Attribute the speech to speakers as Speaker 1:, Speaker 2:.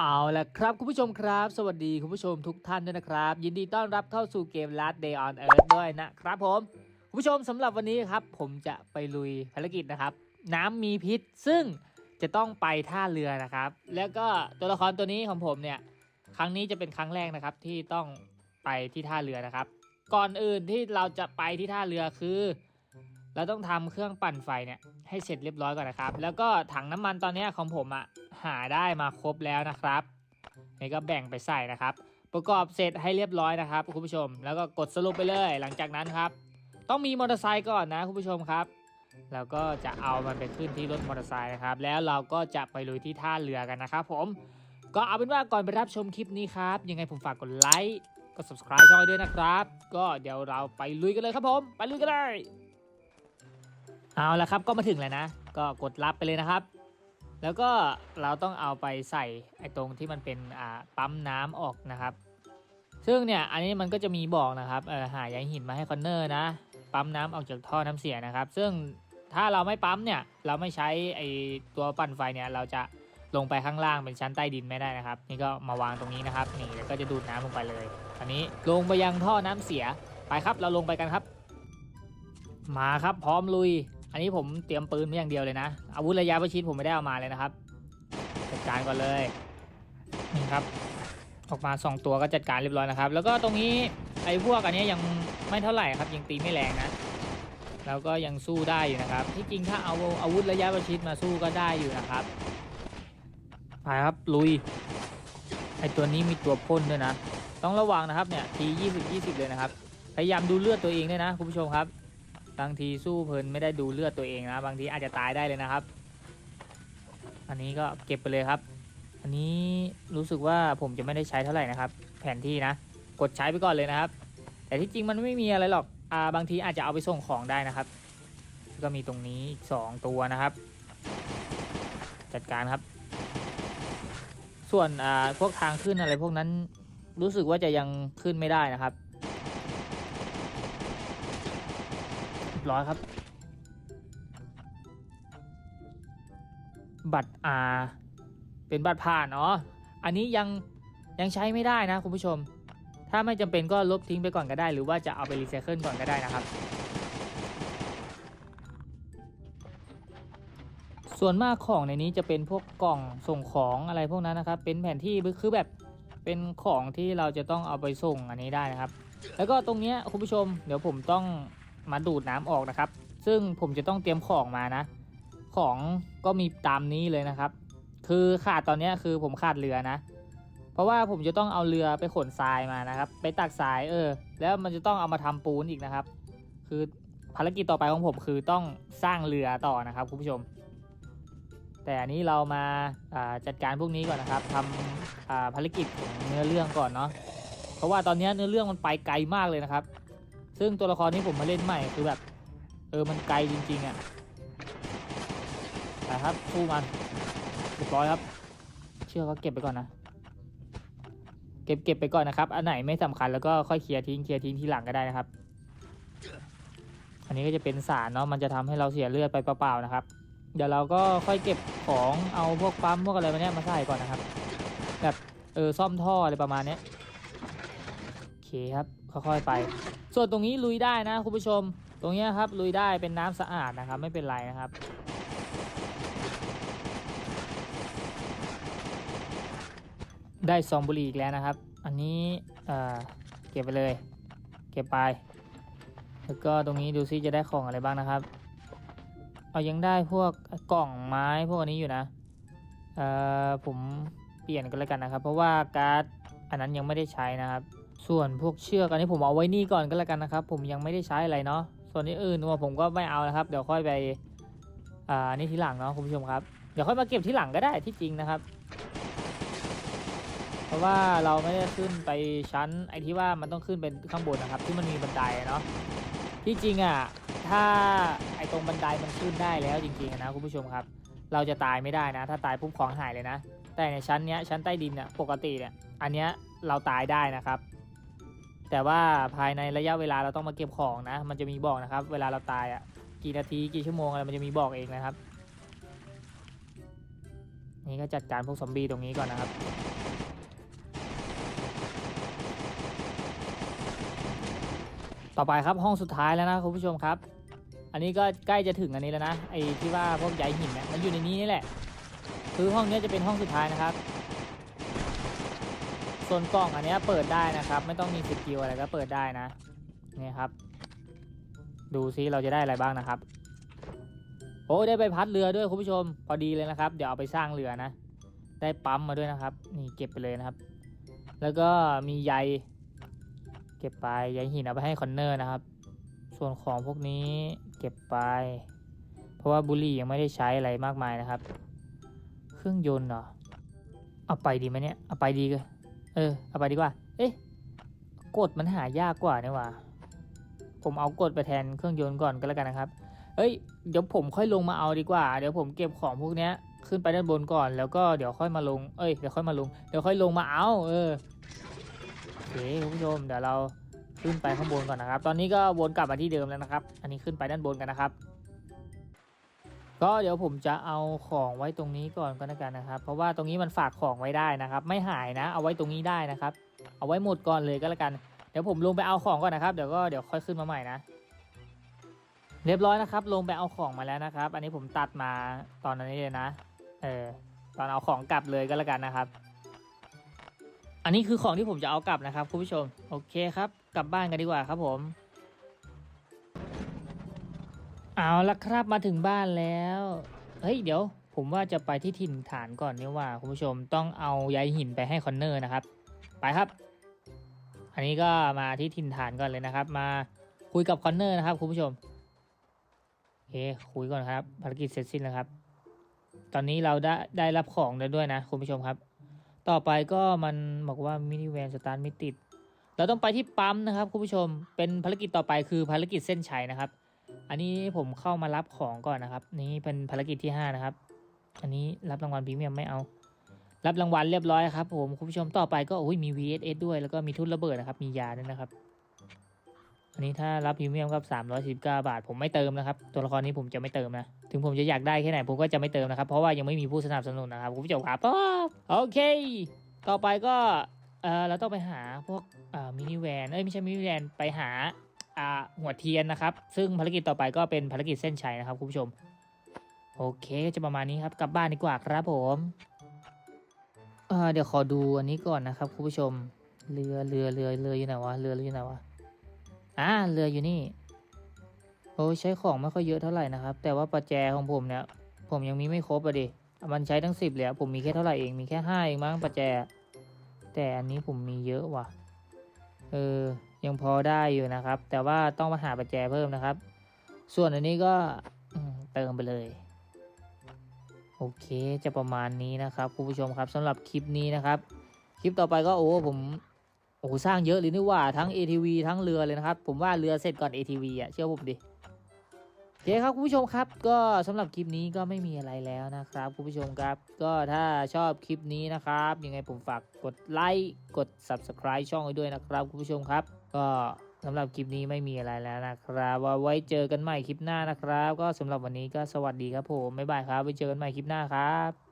Speaker 1: เอาละครับ คุณผู้ชมครับ สวัสดีคุณผู้ชมทุกท่านด้วยนะครับ ยินดีต้อนรับเข้าสู่เกม Last Day on Earth ด้วยนะครับผม คุณผู้ชมสำหรับวันนี้ครับ ผมจะไปลุยภารกิจนะครับ น้ำมีพิษซึ่งจะต้องไปท่าเรือนะครับ แล้วก็ตัวละครตัวนี้ของผมเนี่ย ครั้งนี้จะเป็นครั้งแรกนะครับที่ต้องไปที่ท่าเรือนะครับ ก่อนอื่นที่เราจะไปที่ท่าเรือคือ เราต้องทำเครื่องปั่นไฟเนี่ยให้เสร็จเรียบร้อยก่อนนะครับ แล้วก็ถังน้ำมันตอนนี้ของผมอะหาได้มาครบแล้วนะครับนี่ก็แบ่งไปใส่นะครับ ประกอบเสร็จให้เรียบร้อยนะครับคุณผู้ชม แล้วก็กดสรุปไปเลย หลังจากนั้นครับ ต้องมีมอเตอร์ไซค์ก่อนนะคุณผู้ชมครับแล้วก็จะเอามันไปขึ้นที่รถมอเตอร์ไซค์นะครับ แล้วเราก็จะไปลุยที่ท่าเรือกันนะครับผม ก็เอาเป็นว่าก่อนไปรับชมคลิปนี้ครับ ยังไงผมฝากกดไลค์ กด subscribe ช่องให้ด้วยนะครับ ก็เดี๋ยวเราไปลุยกันเลยครับผม ไปลุยกันเลย เอาละครับก็มาถึงแล้วนะ ก็กดรับไปเลยนะครับ แล้วก็เราต้องเอาไปใส่ไอ้ตรงที่มันเป็นอ่าปั๊มน้ำออกนะครับ ซึ่งเนี่ยอันนี้มันก็จะมีบอกนะครับเออหาใยหินมาให้คอนเนอร์นะ ปั๊มน้ำออกจากท่อน้ำเสียนะครับ ซึ่งถ้าเราไม่ปั๊มเนี่ยเราไม่ใช้ไอ้ตัวปั่นไฟเนี่ยเราจะลงไปข้างล่างเป็นชั้นใต้ดินไม่ได้นะครับ นี่ก็มาวางตรงนี้นะครับ นี่แล้วก็จะดูดน้ำลงไปเลยอันนี้ลงไปยังท่อน้ำเสียไปครับเราลงไปกันครับ มาครับพร้อมลุย อันนี้ผมเตรียมปืนมาอย่างเดียวเลยนะ อาวุธระยะประชิดผมไม่ได้เอามาเลยนะครับ จัดการก่อนเลยนี่ครับ ออกมา 2 ตัวก็จัดการเรียบร้อยนะครับ แล้วก็ตรงนี้ไอ้พวกอันนี้ยังไม่เท่าไหร่ครับ ยังตีไม่แรงนะแล้วก็ยังสู้ได้อยู่นะครับ ที่จริงถ้าเอาอาวุธระยะประชิดมาสู้ก็ได้อยู่นะครับไปครับลุยไอตัวนี้มีตัวพ่นด้วยนะ ต้องระวังนะครับเนี่ยที20 20เลยนะครับ พยายามดูเลือดตัวเองด้วยนะคุณผู้ชมครับ บางทีสู้เพลินไม่ได้ดูเลือดตัวเองนะ บางทีอาจจะตายได้เลยนะครับ อันนี้ก็เก็บไปเลยครับ อันนี้รู้สึกว่าผมจะไม่ได้ใช้เท่าไหร่นะครับ แผนที่นะ กดใช้ไปก่อนเลยนะครับ แต่ที่จริงมันไม่มีอะไรหรอกอ่าบางทีอาจจะเอาไปส่งของได้นะครับ ก็มีตรงนี้อีกสองตัวนะครับ จัดการครับ ส่วนอ่าพวกทางขึ้นอะไรพวกนั้นรู้สึกว่าจะยังขึ้นไม่ได้นะครับ ร้อยครับ บัตรอาเป็นบัตรผ่านอ๋ออันนี้ยังยังใช้ไม่ได้นะคุณผู้ชม ถ้าไม่จำเป็นก็ลบทิ้งไปก่อนก็ได้ หรือว่าจะเอาไปรีไซเคิลก่อนก็ได้นะครับ ส่วนมากของในนี้จะเป็นพวกกล่องส่งของอะไรพวกนั้นนะครับ เป็นแผนที่คือแบบเป็นของที่เราจะต้องเอาไปส่งอันนี้ได้นะครับ แล้วก็ตรงเนี้ยคุณผู้ชม เดี๋ยวผมต้อง มาดูดน้ำออกนะครับ ซึ่งผมจะต้องเตรียมของมานะ ของก็มีตามนี้เลยนะครับ คือขาดตอนนี้คือผมขาดเรือนะ เพราะว่าผมจะต้องเอาเรือไปขนทรายมานะครับ ไปตักทรายเออ แล้วมันจะต้องเอามาทำปูนอีกนะครับ คือภารกิจต่อไปของผมคือต้องสร้างเรือต่อนะครับคุณผู้ชม แต่อันนี้เรามาาจัดการพวกนี้ก่อนนะครับทำภารกิจเนื้อเรื่องก่อนเนาะเพราะว่าตอนนี้เนื้อเรื่องมันไปไกลมากเลยนะครับ ซึ่งตัวละครที่ผมมาเล่นใหม่คือแบบ เออมันไกลจริงๆอะ่ะนะครับสู้มันเรียบร้อยครับ เชื่อก็เก็บไปก่อนนะ เก็บเก็บไปก่อนนะครับ อันไหนไม่สำคัญแล้วก็ค่อยเคลียร์ทิ้งเคลียร์ทิ้งทีหลังก็ได้นะครับ อันนี้ก็จะเป็นสารเนาะมันจะทำให้เราเสียเลือดไปเปล่าๆนะครับ เดี๋ยวเราก็ค่อยเก็บของเอาพวกปั๊มพวกอะไรมาเนี้ยมาใส่ก่อนนะครับ แบบเออซ่อมท่ออะไรประมาณเนี้ยโอเคครับค่อยๆไป ส่วนตรงนี้ลุยได้นะคุณผู้ชม ตรงนี้ครับลุยได้เป็นน้ำสะอาดนะครับ ไม่เป็นไรนะครับได้ซองบุหรี่อีกแล้วนะครับ อันนี้เอ่อเก็บไปเลย เก็บไป แล้วก็ตรงนี้ดูซิจะได้ของอะไรบ้างนะครับ เอายังได้พวกกล่องไม้พวกอันนี้อยู่นะเอ่อผมเปลี่ยนกันแล้วกันนะครับ เพราะว่าการ์ดอันนั้นยังไม่ได้ใช้นะครับ ส่วนพวกเชือกอันนี้ผมเอาไว้นี่ก่อนก็แล้วกันนะครับ ผมยังไม่ได้ใช้อะไรเนาะส่วนนี้อื่นว่าผมก็ไม่เอานะครับ เดี๋ยวค่อยไปอ่านี่ทีหลังเนาะคุณผู้ชมครับเดี๋ยวค่อยมาเก็บที่หลังก็ได้ที่จริงนะครับ เพราะว่าเราไม่ได้ขึ้นไปชั้น ไอ้ที่ว่ามันต้องขึ้นเป็นข้างบนนะครับ ที่มันมีบันไดเนาะที่จริงอะถ้าไอ้ตรงบันไดมันขึ้นได้แล้วจริงๆนะคุณผู้ชมครับ เราจะตายไม่ได้นะ ถ้าตายปุ๊บของหายเลยนะ แต่ในชั้นเนี้ยชั้นใต้ดินเนี่ยปกติเนี่ยอันเนี้ยเราตายได้นะครับ แต่ว่าภายในระยะเวลาเราต้องมาเก็บของนะ มันจะมีบอกนะครับ เวลาเราตายอะ กี่นาทีกี่ชั่วโมงอะไรมันจะมีบอกเองนะครับ นี่ก็จัดการพวกซอมบี้ตรงนี้ก่อนนะครับ ต่อไปครับห้องสุดท้ายแล้วนะคุณผู้ชมครับ อันนี้ก็ใกล้จะถึงอันนี้แล้วนะไอ้ที่ว่าพวกใยหินเนี่ยมันอยู่ในนี้นี่แหละ คือห้องนี้จะเป็นห้องสุดท้ายนะครับ ส่วนกล่องอันนี้เปิดได้นะครับ ไม่ต้องมีสกิลอะไรก็เปิดได้นะนี่ครับ ดูซิเราจะได้อะไรบ้างนะครับโอ้ได้ใบพัดเรือด้วยคุณผู้ชมพอดีเลยนะครับ เดี๋ยวเอาไปสร้างเรือนะ ได้ปั๊มมาด้วยนะครับ นี่เก็บไปเลยนะครับ แล้วก็มีใยเก็บไปใยหินเอาไปให้คอนเนอร์นะครับ ส่วนของพวกนี้เก็บไป เพราะว่าบุหรี่ยังไม่ได้ใช้อะไรมากมายนะครับ เครื่องยนต์เหรอเอาไปดีไหมเนี่ยเอาไปดีก็ เออ เอาไปดีกว่า เอ๊ะ กดมันหายากกว่านี่ว่า ผมเอากดไปแทนเครื่องยนต์ก่อนก็แล้วกันนะครับ เอ้ย เดี๋ยวผมค่อยลงมาเอาดีกว่า เดี๋ยวผมเก็บของพวกเนี้ยขึ้นไปด้านบนก่อน แล้วก็เดี๋ยวค่อยมาลง เอ้ย เดี๋ยวค่อยมาลง เดี๋ยวค่อยลงมาเอา เออโอเคคุณผู้ชม เดี๋ยวเราขึ้นไปข้างบนก่อนนะครับ ตอนนี้ก็วนกลับมาที่เดิมแล้วนะครับ อันนี้ขึ้นไปด้านบนกันนะครับ ก็เดี๋ยวผมจะเอาของไว้ตรงนี้ก่อนก็แล้วกันนะครับ เพราะว่าตรงนี้มันฝากของไว้ได้นะครับ ไม่หายนะ เอาไว้ตรงนี้ได้นะครับ เอาไว้หมดก่อนเลยก็แล้วกัน เดี๋ยวผมลงไปเอาของก่อนนะครับ เดี๋ยวก็เดี๋ยวค่อยขึ้นมาใหม่นะ เรียบร้อยนะครับ ลงไปเอาของมาแล้วนะครับ อันนี้ผมตัดมาตอนนี้เลยนะ เออ ตอนเอาของกลับเลยก็แล้วกันนะครับ อันนี้คือของที่ผมจะเอากลับนะครับคุณผู้ชม โอเคครับ กลับบ้านกันดีกว่าครับผม เอาละครับมาถึงบ้านแล้ว เฮ้ย เดี๋ยว ผมว่าจะไปที่ถิ่นฐานก่อนเนี่ยว่าคุณผู้ชมต้องเอาใยหินไปให้คอนเนอร์นะครับ ไปครับ อันนี้ก็มาที่ถิ่นฐานก่อนเลยนะครับ มาคุยกับคอนเนอร์นะครับคุณผู้ชมโอเคคุยก่อนครับภารกิจเสร็จสิ้นแล้วครับ ตอนนี้เราได้ได้รับของแล้วด้วยนะคุณผู้ชมครับ ต่อไปก็มันบอกว่ามินิแวนสตาร์ทไม่ติด เราต้องไปที่ปั๊มนะครับคุณผู้ชม เป็นภารกิจต่อไปคือภารกิจเส้นชัยนะครับ อันนี้ผมเข้ามารับของก่อนนะครับ นี่เป็นภารกิจที่ 5 นะครับ อันนี้รับรางวัลพรีเมียมไม่เอา รับรางวัลเรียบร้อยครับผมคุณผู้ชมต่อไปก็โอ้ยมี VSS ด้วยแล้วก็มีทุนระเบิดนะครับ มียาด้วยนะครับ อันนี้ถ้ารับพรีเมียมกับ319 บาท ผมไม่เติมนะครับ ตัวละครนี้ผมจะไม่เติมนะ ถึงผมจะอยากได้แค่ไหนผมก็จะไม่เติมนะครับ เพราะว่ายังไม่มีผู้สนับสนุนนะครับคุณผู้ชมครับโอเค ต่อไปก็เออเราต้องไปหาพวกอ่ามินิแวนเอ้ยไม่ใช่มินิแวนไปหา หัวเทียนนะครับ ซึ่งภารกิจต่อไปก็เป็นภารกิจเส้นชัยนะครับคุณผู้ชม โอเคจะประมาณนี้ครับกลับบ้านดีกว่าครับผมเเดี๋ยวขอดูอันนี้ก่อนนะครับคุณผู้ชม เรือเรือเรือเรืออยู่ไหนวะเรืออยู่ไหนวะอ่าเรืออยู่นี่โอ้ใช้ของไม่ค่อยเยอะเท่าไหร่นะครับ แต่ว่าประแจของผมเนี่ย ผมยังมีไม่ครบอะดิมันใช้ทั้งสิบเลยผมมีแค่เท่าไหร่เองมีแค่ห้าเองมั้งประแจ แต่อันนี้ผมมีเยอะว่ะ เออ ยังพอได้อยู่นะครับ แต่ว่าต้องมาหาประแจเพิ่มนะครับ ส่วนอันนี้ก็เติมไปเลยโอเคจะประมาณนี้นะครับคุณผู้ชมครับสำหรับคลิปนี้นะครับ คลิปต่อไปก็โอ้ผมโอ้สร้างเยอะเลยนี่ว่าทั้ง ATV ทั้งเรือเลยนะครับ ผมว่าเรือเสร็จก่อน ATV อะเชื่อผมดิโอเคครับคุณผู้ชมครับ ก็สำหรับคลิปนี้ก็ไม่มีอะไรแล้วนะครับคุณผู้ชมครับ ก็ถ้าชอบคลิปนี้นะครับ ยังไงผมฝากกดไลค์กด Subscribe ช่องไว้ด้วยนะครับคุณผู้ชมครับ ก็สำหรับคลิปนี้ไม่มีอะไรแล้วนะครับว่าไว้เจอกันใหม่คลิปหน้านะครับ ก็สำหรับวันนี้ก็สวัสดีครับผมบ๊ายบายครับไว้เจอกันใหม่คลิปหน้าครับ